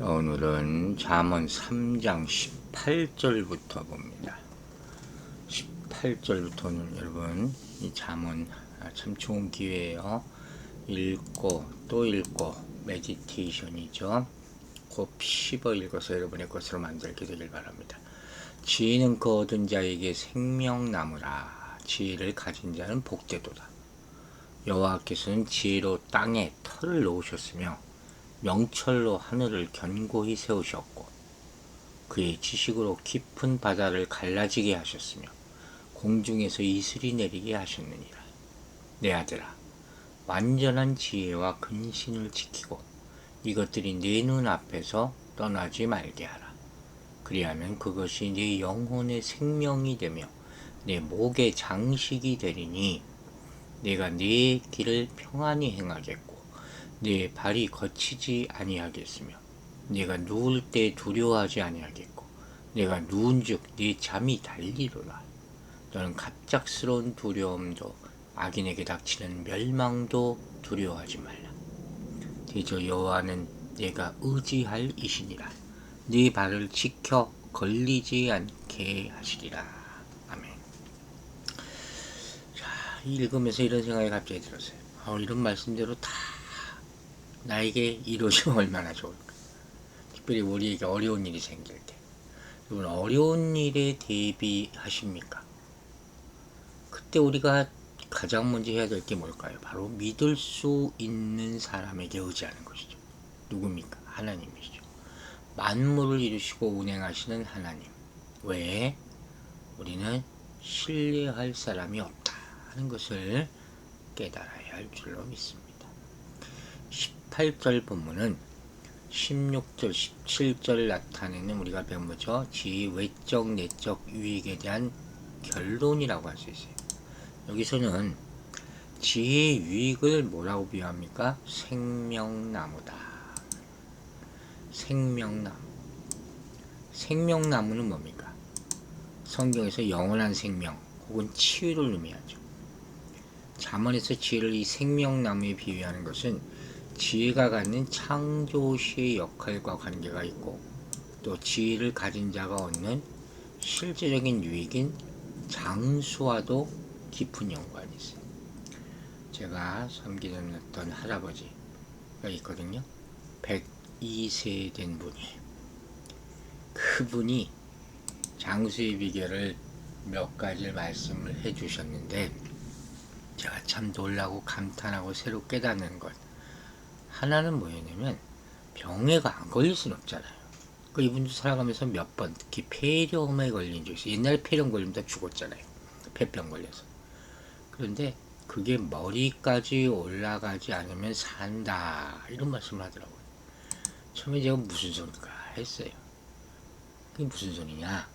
오늘은 잠언 3장 18절부터 봅니다. 18절부터는 여러분 이 잠언 아, 참 좋은 기회예요. 읽고 또 읽고 메디테이션이죠. 곧 씹어 읽어서 여러분의 것으로 만들게 되길 바랍니다. 지혜는 그 얻은 자에게 생명나무라. 지혜를 가진 자는 복되도다. 여호와께서는 지혜로 땅에 털을 놓으셨으며 명철로 하늘을 견고히 세우셨고 그의 지식으로 깊은 바다를 갈라지게 하셨으며 공중에서 이슬이 내리게 하셨느니라. 내 아들아, 완전한 지혜와 근신을 지키고 이것들이 내 눈 앞에서 떠나지 말게 하라. 그리하면 그것이 내 영혼의 생명이 되며 내 목의 장식이 되리니 내가 네 길을 평안히 행하겠고 내 발이 거치지 아니하겠으며 내가 누울 때 두려워하지 아니하겠고 내가 누운즉 네 잠이 달리로라. 너는 갑작스러운 두려움도 악인에게 닥치는 멸망도 두려워하지 말라. 대저 여호와는 내가 의지할 이시니라. 네 발을 지켜 걸리지 않게 하시리라. 아멘. 자 읽으면서 이런 생각이 갑자기 들었어요. 아, 이런 말씀대로 다 나에게 이루어지면 얼마나 좋을까. 특별히 우리에게 어려운 일이 생길 때. 여러분, 어려운 일에 대비하십니까? 그때 우리가 가장 먼저 해야 될 게 뭘까요? 바로 믿을 수 있는 사람에게 의지하는 것이죠. 누굽니까? 하나님이시죠. 만물을 이루시고 운행하시는 하나님. 왜? 우리는 신뢰할 사람이 없다 하는 것을 깨달아야 할 줄로 믿습니다. 18절 본문은 16절, 17절 나타내는 우리가 배운 거죠. 지위 외적, 내적 유익에 대한 결론이라고 할 수 있어요. 여기서는 지혜의 유익을 뭐라고 비유합니까? 생명나무다. 생명나무. 생명나무는 뭡니까? 성경에서 영원한 생명 혹은 치유를 의미하죠. 자문에서 지혜를 이 생명나무에 비유하는 것은 지혜가 갖는 창조시의 역할과 관계가 있고 또 지혜를 가진 자가 얻는 실제적인 유익인 장수와도 깊은 연관이 있어요. 제가 섬기는 어떤 할아버지가 있거든요. 102세 된 분이 그분이 장수의 비결을 몇 가지를 말씀을 해 주셨는데 제가 참 놀라고 감탄하고 새로 깨닫는 것 하나는 뭐였냐면 병에가 안 걸릴 수는 없잖아요. 그 이분도 살아가면서 몇 번 특히 폐렴에 걸린 적이 있어요. 옛날에 폐렴 걸리면 다 죽었잖아요. 폐병 걸려서. 그런데 그게 머리까지 올라가지 않으면 산다 이런 말씀을 하더라고요. 처음에 제가 무슨 소리가 했어요. 그게 무슨 소리냐?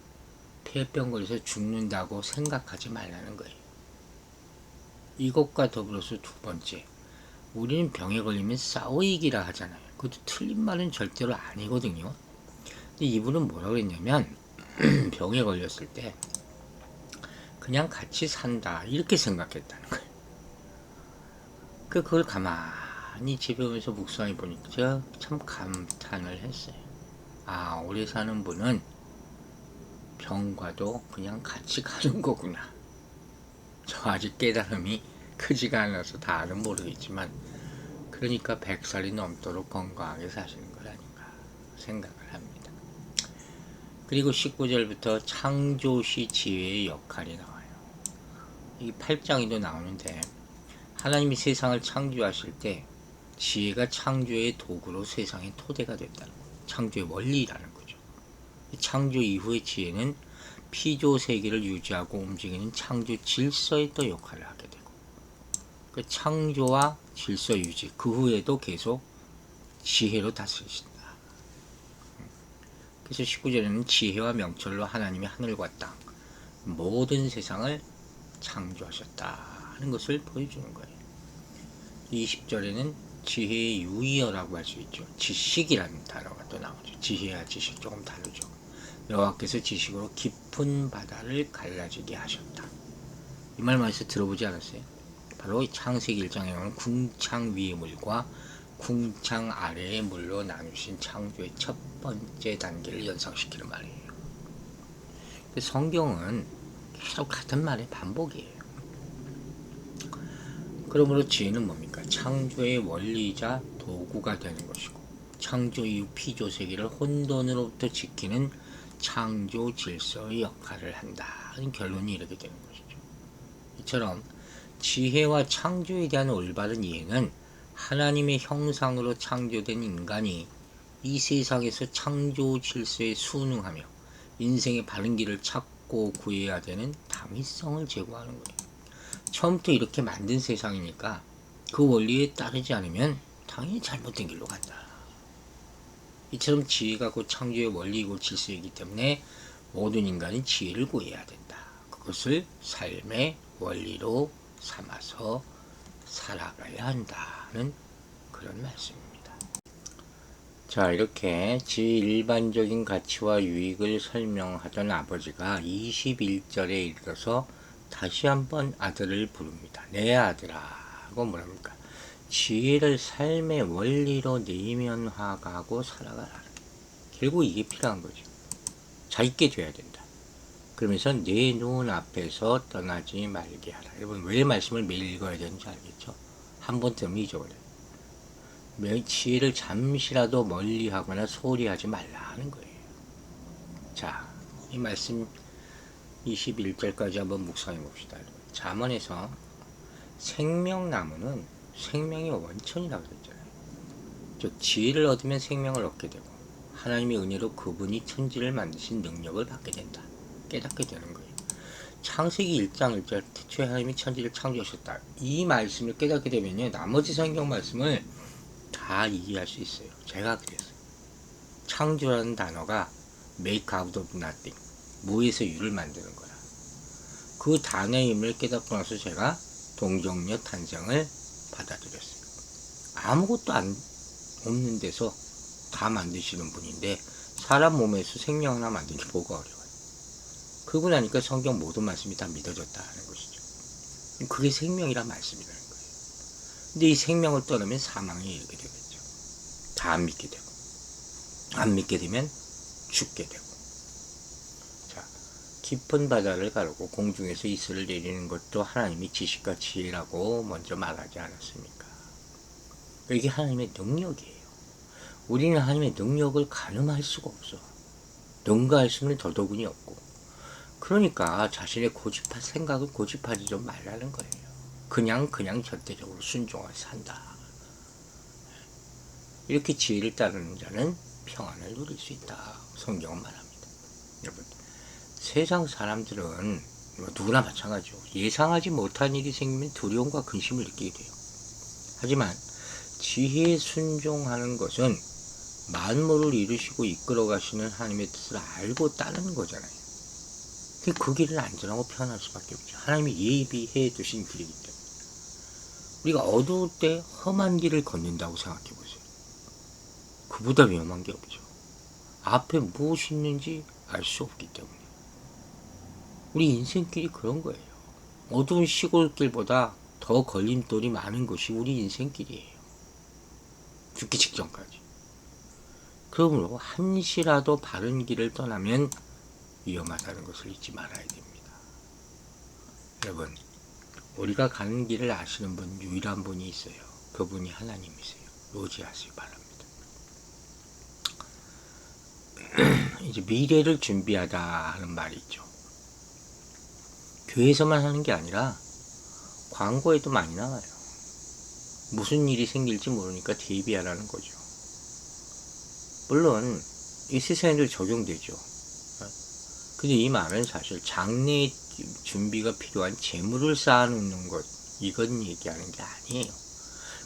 폐병 걸려서 죽는다고 생각하지 말라는 거예요. 이것과 더불어서 두 번째, 우리는 병에 걸리면 싸우이기라 하잖아요. 그것도 틀린 말은 절대로 아니거든요. 근데 이분은 뭐라고 했냐면 병에 걸렸을 때 그냥 같이 산다 이렇게 생각했다는 거예요. 그 그걸 가만히 집에 오면서 묵상해 보니까 참 감탄을 했어요. 아 오래 사는 분은 병과도 그냥 같이 가는 거구나. 저 아직 깨달음이 크지가 않아서 다는 모르겠지만 그러니까 100살이 넘도록 건강하게 사시는 것 아닌가 생각을 합니다. 그리고 19절부터 창조시 지혜의 역할이 나와요. 이 8장에도 나오는데 하나님이 세상을 창조하실 때 지혜가 창조의 도구로 세상의 토대가 됐다는 거예요. 창조의 원리라는 거죠. 창조 이후의 지혜는 피조 세계를 유지하고 움직이는 창조 질서의 또 역할을 하게 됩니다. 그 창조와 질서 유지 그 후에도 계속 지혜로 다스리신다. 그래서 19절에는 지혜와 명철로 하나님이 하늘과 땅 모든 세상을 창조하셨다 하는 것을 보여주는 거예요. 20절에는 지혜의 유의어라고 할 수 있죠. 지식이라는 단어가 또 나오죠. 지혜와 지식 조금 다르죠. 여호와께서 지식으로 깊은 바다를 갈라지게 하셨다. 이말 많이서 들어보지 않았어요? 바로 창세기 1장에 나오는 궁창 위의 물과 궁창 아래의 물로 나누신 창조의 첫 번째 단계를 연상시키는 말이에요. 근데 성경은 계속 같은 말의 반복이에요. 그러므로 지혜는 뭡니까? 창조의 원리이자 도구가 되는 것이고 창조 이후 피조 세계를 혼돈으로부터 지키는 창조 질서의 역할을 한다는 결론이 이르게 되는 것이죠. 이처럼 지혜와 창조에 대한 올바른 이해는 하나님의 형상으로 창조된 인간이 이 세상에서 창조 질서에 순응하며 인생의 바른 길을 찾고 구해야 되는 당위성을 제공하는 거예요. 처음부터 이렇게 만든 세상이니까 그 원리에 따르지 않으면 당연히 잘못된 길로 간다. 이처럼 지혜가 곧 창조의 원리이고 질서이기 때문에 모든 인간은 지혜를 구해야 된다. 그것을 삶의 원리로 삼아서 살아가야 한다는 그런 말씀입니다. 자, 이렇게 지 일반적인 가치와 유익을 설명하던 아버지가 21절에 이르러서 다시 한번 아들을 부릅니다. 내 아들아고 뭐랍니까? 지혜를 삶의 원리로 내면화하고 살아가라. 결국 이게 필요한 거죠. 자 있게 돼야 된다. 그러면서 내 눈 앞에서 떠나지 말게 하라. 여러분 왜 말씀을 매일 읽어야 되는지 알겠죠? 한 번 들으면 잊어버려요. 매- 지혜를 잠시라도 멀리하거나 소홀히 하지 말라 하는 거예요. 자, 이 말씀 21절까지 한번 묵상해 봅시다. 잠언에서 생명나무는 생명의 원천이라고 그랬잖아요. 즉 지혜를 얻으면 생명을 얻게 되고 하나님의 은혜로 그분이 천지를 만드신 능력을 받게 된다. 깨닫게 되는 거예요. 창세기 1장 1절 태초에 하나님이 천지를 창조하셨다. 이 말씀을 깨닫게 되면요. 나머지 성경 말씀을 다 이해할 수 있어요. 제가 그랬어요. 창조라는 단어가 make out of nothing. 무에서 유를 만드는 거야. 그 단어의 의미를 깨닫고 나서 제가 동정녀 탄생을 받아들였어요. 아무것도 안 없는 데서 다 만드시는 분인데 사람 몸에서 생명 하나 만들기 뭐가 어려워요. 그러고 나니까 성경 모든 말씀이 다 믿어졌다는 것이죠. 그게 생명이란 말씀이라는 거예요. 근데 이 생명을 떠나면 사망에 이르게 되겠죠. 다 안 믿게 되고 안 믿게 되면 죽게 되고 자 깊은 바다를 가르고 공중에서 이슬을 내리는 것도 하나님이 지식과 지혜라고 먼저 말하지 않았습니까? 이게 하나님의 능력이에요. 우리는 하나님의 능력을 가늠할 수가 없어. 능가할 수는 더더군이 없고. 그러니까 자신의 고집할 생각을 고집하지 좀 말라는 거예요. 그냥 그냥 절대적으로 순종하게 산다. 이렇게 지혜를 따르는 자는 평안을 누릴 수 있다. 성경은 말합니다. 여러분, 세상 사람들은 뭐 누구나 마찬가지죠. 예상하지 못한 일이 생기면 두려움과 근심을 느끼게 돼요. 하지만 지혜에 순종하는 것은 만물을 이루시고 이끌어 가시는 하나님의 뜻을 알고 따르는 거잖아요. 그- 그 길은 안전하고 편할 수밖에 없죠. 하나님이 예비해 두신 길이기 때문에. 우리가 어두울 때 험한 길을 걷는다고 생각해 보세요. 그보다 위험한 게 없죠. 앞에 무엇이 있는지 알 수 없기 때문에. 우리 인생길이 그런 거예요. 어두운 시골길보다 더 걸림돌이 많은 것이 우리 인생길이에요. 죽기 직전까지. 그러므로 한시라도 바른 길을 떠나면 위험하다는 것을 잊지 말아야 됩니다. 여러분, 우리가 가는 길을 아시는 분 유일한 분이 있어요. 그분이 하나님이세요. 로지하시기 바랍니다. 이제 미래를 준비하다 하는 말이 있죠. 교회에서만 하는 게 아니라 광고에도 많이 나와요. 무슨 일이 생길지 모르니까 대비하라는 거죠. 물론 이 세상에도 적용되죠. 근데 이 말은 사실 장래 준비가 필요한 재물을 쌓아놓는 것 이건 얘기하는 게 아니에요.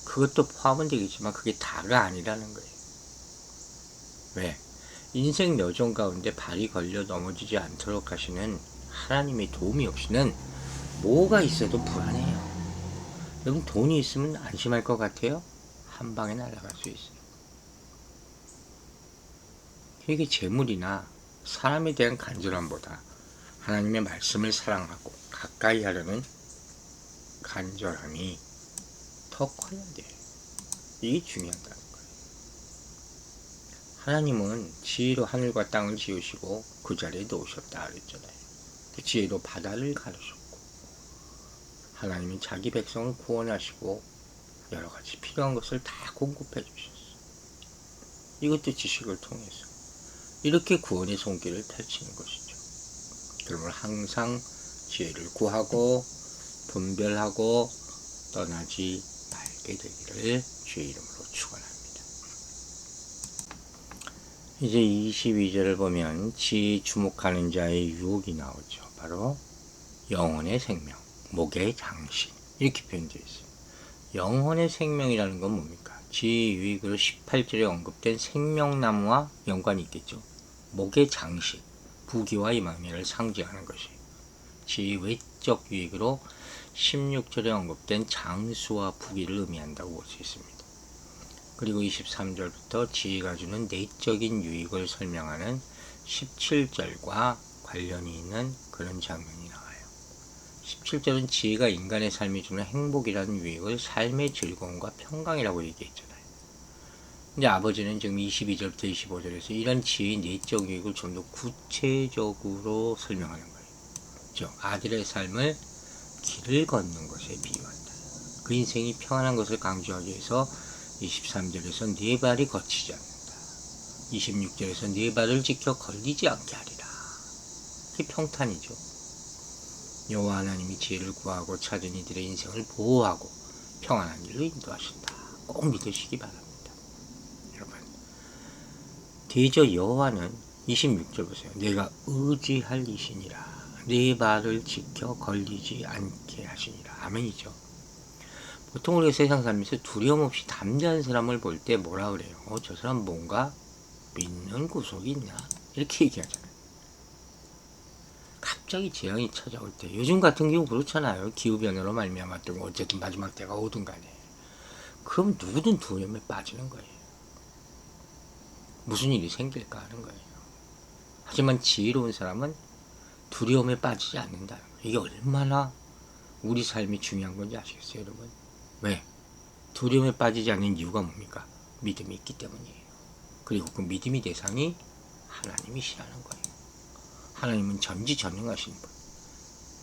그것도 포함은 되겠지만 그게 다가 아니라는 거예요. 왜? 인생 여정 가운데 발이 걸려 넘어지지 않도록 하시는 하나님의 도움이 없이는 뭐가 있어도 불안해요. 여러분 돈이 있으면 안심할 것 같아요? 한 방에 날아갈 수 있어요. 이게 재물이나 사람에 대한 간절함보다 하나님의 말씀을 사랑하고 가까이 하려는 간절함이 더 커야 돼요. 이게 중요하다는 거예요. 하나님은 지혜로 하늘과 땅을 지으시고 그 자리에 놓으셨다 그랬잖아요. 그 지혜로 바다를 가르셨고 하나님이 자기 백성을 구원하시고 여러 가지 필요한 것을 다 공급해 주셨어. 이것도 지식을 통해서 이렇게 구원의 손길을 펼치는 것이죠. 그러면 항상 지혜를 구하고 분별하고 떠나지 말게 되기를 주의 이름으로 축원합니다. 이제 22절을 보면 지 주목하는 자의 유혹이 나오죠. 바로 영혼의 생명, 목의 장신 이렇게 표현되어 있어요. 영혼의 생명이라는 건 뭡니까? 지 유익으로 18절에 언급된 생명나무와 연관이 있겠죠. 목의 장식, 부귀와 이망래를 상징하는 것이 지 외적 유익으로 16절에 언급된 장수와 부귀를 의미한다고 볼 수 있습니다. 그리고 23절부터 지혜가 주는 내적인 유익을 설명하는 17절과 관련이 있는 그런 장면이 나와요. 17절은 지혜가 인간의 삶에 주는 행복이라는 유익을 삶의 즐거움과 평강이라고 얘기했잖아요. 근데 아버지는 지금 22절부터 25절에서 이런 지혜의 내적 유익을 좀 더 구체적으로 설명하는 거예요. 즉, 아들의 삶을 길을 걷는 것에 비유한다. 그 인생이 평안한 것을 강조하기 위해서 23절에서 네 발이 거치지 않는다. 26절에서 네 발을 지켜 걸리지 않게 하리라. 그게 평탄이죠. 여호와 하나님이 지혜를 구하고 찾은 이들의 인생을 보호하고 평안한 길로 인도하신다. 꼭 믿으시기 바랍니다. 대저 여호와는 26절 보세요. 내가 의지할 이시니라. 네 발을 지켜 걸리지 않게 하시니라. 아멘이죠. 보통 우리가 세상 살면서 두려움 없이 담대한 사람을 볼 때 뭐라 그래요? 어, 저 사람 뭔가 믿는 구석이 있나? 이렇게 얘기하잖아요. 갑자기 재앙이 찾아올 때 요즘 같은 경우 그렇잖아요. 기후변화로 말미암았던 거 어쨌든 마지막 때가 오든 간에 그럼 누구든 두려움에 빠지는 거예요. 무슨 일이 생길까 하는 거예요. 하지만 지혜로운 사람은 두려움에 빠지지 않는다. 이게 얼마나 우리 삶이 중요한 건지 아시겠어요, 여러분? 왜? 두려움에 빠지지 않는 이유가 뭡니까? 믿음이 있기 때문이에요. 그리고 그 믿음의 대상이 하나님이시라는 거예요. 하나님은 전지전능하신 분.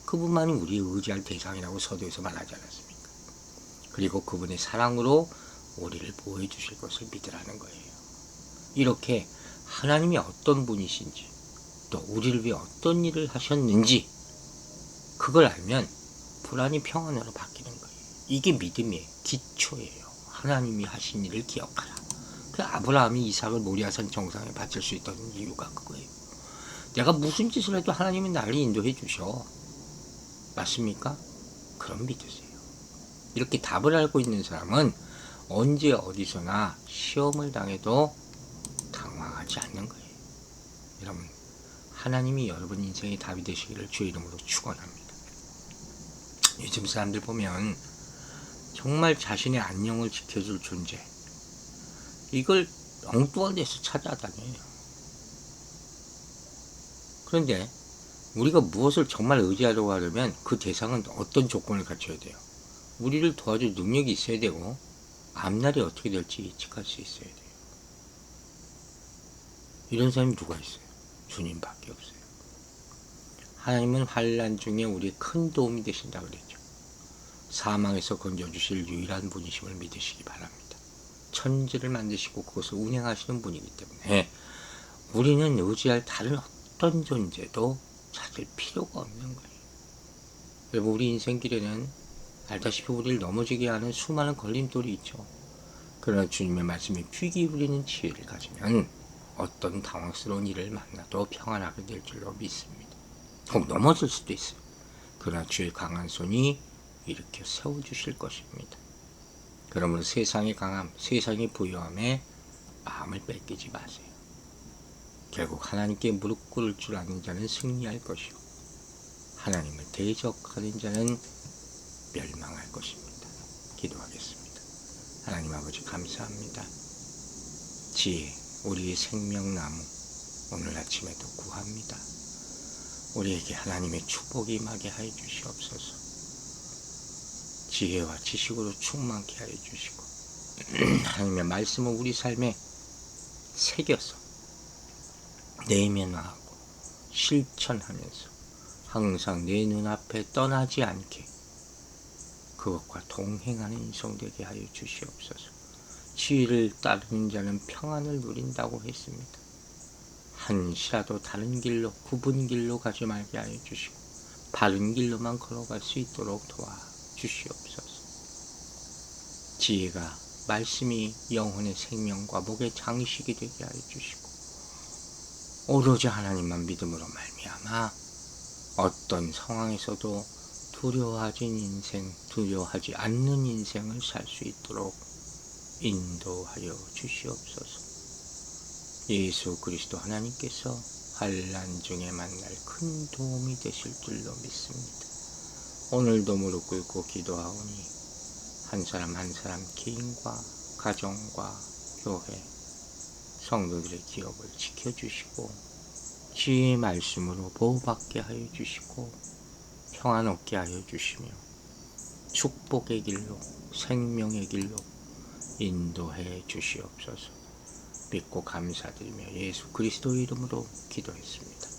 그분만이 우리의 의지할 대상이라고 서두에서 말하지 않았습니까? 그리고 그분의 사랑으로 우리를 보호해 주실 것을 믿으라는 거예요. 이렇게 하나님이 어떤 분이신지 또 우리를 위해 어떤 일을 하셨는지 그걸 알면 불안이 평안으로 바뀌는 거예요. 이게 믿음의 기초예요. 하나님이 하신 일을 기억하라. 그 아브라함이 이삭을 모리아산 정상에 바칠 수 있던 이유가 그거예요. 내가 무슨 짓을 해도 하나님이 나를 인도해 주셔. 맞습니까? 그럼 믿으세요. 이렇게 답을 알고 있는 사람은 언제 어디서나 시험을 당해도 하지 않는 거예요. 여러분, 하나님이 여러분 인생의 답이 되시기를 주의 이름으로 축원합니다. 요즘 사람들 보면 정말 자신의 안녕을 지켜줄 존재 이걸 엉뚱한 데서 찾아다녀요. 그런데 우리가 무엇을 정말 의지하려고 하려면 그 대상은 어떤 조건을 갖춰야 돼요. 우리를 도와줄 능력이 있어야 되고 앞날이 어떻게 될지 예측할 수 있어야 돼요. 이런 사람이 누가 있어요? 주님밖에 없어요. 하나님은 환란 중에 우리의 큰 도움이 되신다 그랬죠. 사망에서 건져주실 유일한 분이심을 믿으시기 바랍니다. 천지를 만드시고 그것을 운행하시는 분이기 때문에 우리는 의지할 다른 어떤 존재도 찾을 필요가 없는 거예요. 여러분 우리 인생길에는 알다시피 우리를 넘어지게 하는 수많은 걸림돌이 있죠. 그러나 주님의 말씀에 귀 기울이는 지혜를 가지면 어떤 당황스러운 일을 만나도 평안하게 될 줄로 믿습니다. 혹 넘어질 수도 있어요. 그러나 주의 강한 손이 일으켜 세워주실 것입니다. 그러므로 세상의 강함, 세상의 부유함에 마음을 뺏기지 마세요. 결국 하나님께 무릎 꿇을 줄 아는 자는 승리할 것이요. 하나님을 대적하는 자는 멸망할 것입니다. 기도하겠습니다. 하나님 아버지 감사합니다. 지혜, 우리의 생명나무, 오늘 아침에도 구합니다. 우리에게 하나님의 축복이 임하게 하여 주시옵소서. 지혜와 지식으로 충만케 하여 주시고 하나님의 말씀을 우리 삶에 새겨서 내면화하고 실천하면서 항상 내 눈앞에 떠나지 않게 그것과 동행하는 인성 되게 하여 주시옵소서. 지혜를 따르는 자는 평안을 누린다고 했습니다. 한시라도 다른 길로 굽은 길로 가지 말게 하여 주시고 바른 길로만 걸어갈 수 있도록 도와 주시옵소서. 지혜가 말씀이 영혼의 생명과 목의 장식이 되게 하여 주시고 오로지 하나님만 믿음으로 말미암아 어떤 상황에서도 두려워하지 인생, 두려워하지 않는 인생을 살 수 있도록 인도하여 주시옵소서. 예수 그리스도 하나님께서 환란 중에 만날 큰 도움이 되실 줄로 믿습니다. 오늘도 무릎 꿇고 기도하오니 한 사람 한 사람 개인과 가정과 교회 성도들의 기업을 지켜주시고 지혜의 말씀으로 보호받게 하여 주시고 평안 얻게 하여 주시며 축복의 길로 생명의 길로 인도해 주시옵소서 믿고 감사드리며 예수 그리스도 이름으로 기도했습니다.